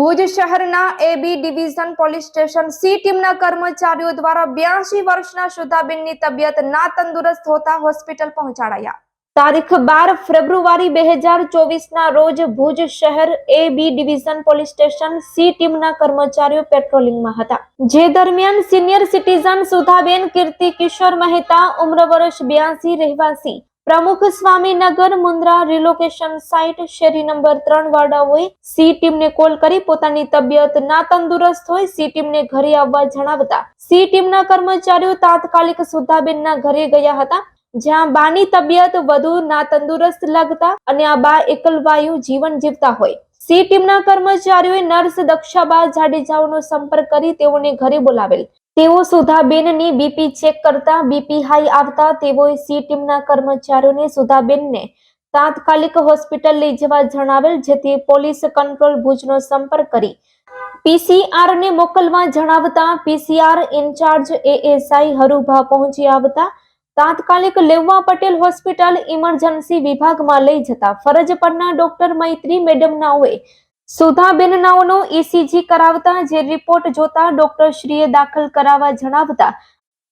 ભુજ શહેરના AB division police station C ટીમના કર્મચારીઓ દ્વારા બ્યાસી વર્ષના સુધાબેનની તબિયત ના તંદુરસ્ત હોતા હોસ્પિટલ પહોંચાડાયા. તારીખ બાર ફેબ્રુઆરી બે હજાર ચોવીસના રોજ ભુજ શહેર A B division police station C ટીમના કર્મચારીઓ પેટ્રોલિંગમાં હતા. જે દરમિયાન સિનિયર સિટીઝન સુધાબેન કીર્તિ કિશોર મહેતા ઉમ્ર વર્ષ બ્યાસી રહેવાસી પ્રમુખ સ્વામીનગર મુન્દ્રા રિલોકેશન સાઇટ શેરી નંબર ત્રણ વાડાઓએ સી ટીમને કોલ કરી પોતાની તબિયત ના તંદુરસ્ત હોય સી ટીમને ઘરે આવવા જણાવતા. સી ટીમના કર્મચારીઓ તાત્કાલિક સુધાબેનના ઘરે ગયા હતા, જ્યાં બાની તબિયત વધુ ના તંદુરસ્ત લાગતા અને આ બા એકલવાયુ જીવન જીવતા હોય. સી ટીમના કર્મચારીઓએ નર્સ દક્ષાબા જાડેજાઓનો સંપર્ક કરી તેઓને ઘરે બોલાવેલ. તેઓ સુધાબેનની બીપી ચેક કરતા બીપી હાઈ આવતા તેઓએ સી ટીમના કર્મચારીઓને સુધાબેનને તાત્કાલિક હોસ્પિટલ લઈ જવા જણાવેલ, જેથી પોલીસ કંટ્રોલ ભુજનો સંપર્ક કરી પીસીઆર ને મોકલવા જણાવતા પીસીઆર ઇન્ચાર્જ એએસઆઈ હરુભા પહોંચી આવતા તાત્કાલિક લેવા પટેલ હોસ્પિટલ ઇમરજન્સી વિભાગમાં લઈ જતા ફરજ પરના ડોક્ટર મૈત્રી મેડમ નાઓએ સુધાબેન નાઓનો ઈસીજી કરાવતા જે રિપોર્ટ જોતા ડોક્ટર શ્રીએ દાખલ કરાવવા જણાવતા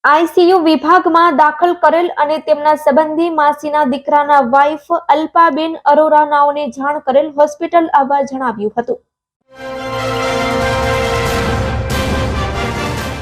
આઈસીયુ વિભાગમાં દાખલ કરેલ અને તેમના સંબંધી માસીના દીકરાના વાઇફ અલ્પાબેન અરોરા નાઓને જાણ કરેલ હોસ્પિટલ આવવા જણાવ્યું હતું.